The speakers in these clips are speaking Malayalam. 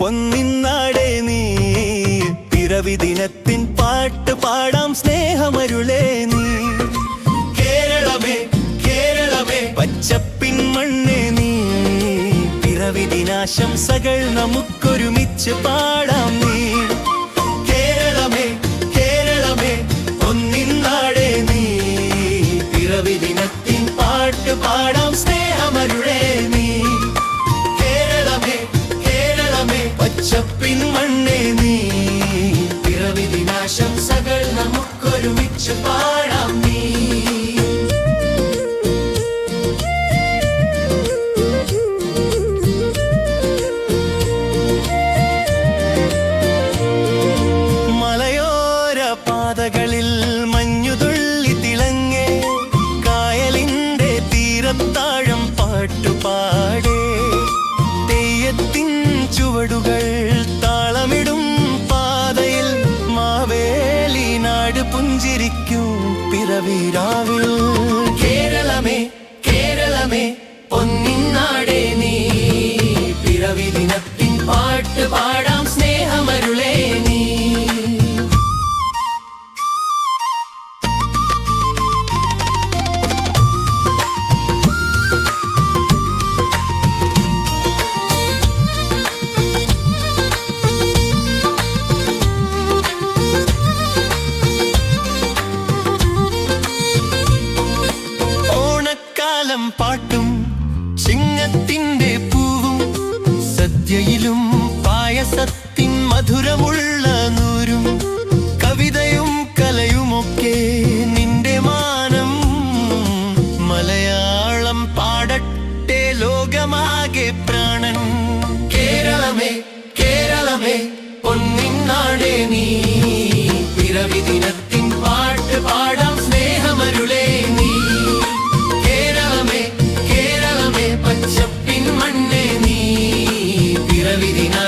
പൊന്നിന്നാടേ നീ. പിറവി ദിനത്തിൻ പാട്ട് പാടാം സ്നേഹമരുളേ നീ. കേരളമേ കേരളമേ. പച്ചപ്പിൻ മണ്ണേ നീ. പിറവി ദിനാശംസകൾ നമുക്കൊരുമിച്ച് പാടാം നീ. ചുവടുകൾ താളമിടും പാതയിൽ മാവേലി നാട് പുഞ്ചിരിക്കും പിറവിരാവിൽ കേരളമേ കേരളമേ പൊന്നിന്നാടേ നീ പിറവി ദിനത്തിൻ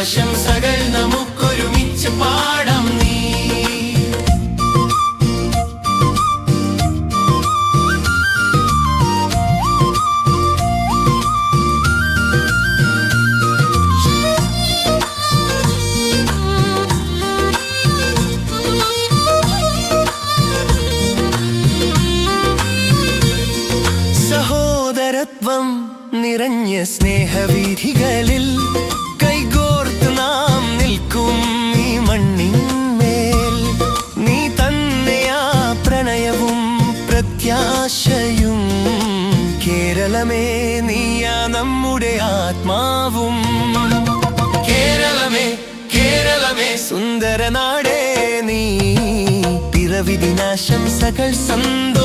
പിറവി നമുക്കൊരുമിച്ച് പാടാം നീ. സഹോദരത്വം നിറഞ്ഞ സ്നേഹവീഥികളിൽ കേരളമേ നീയാ നമ്മുടെ ആത്മാവും. കേരളമേ കേരളമേ സുന്ദരനാടേ നീ. പിറവിദിനാശംസകൾ സന്തോഷം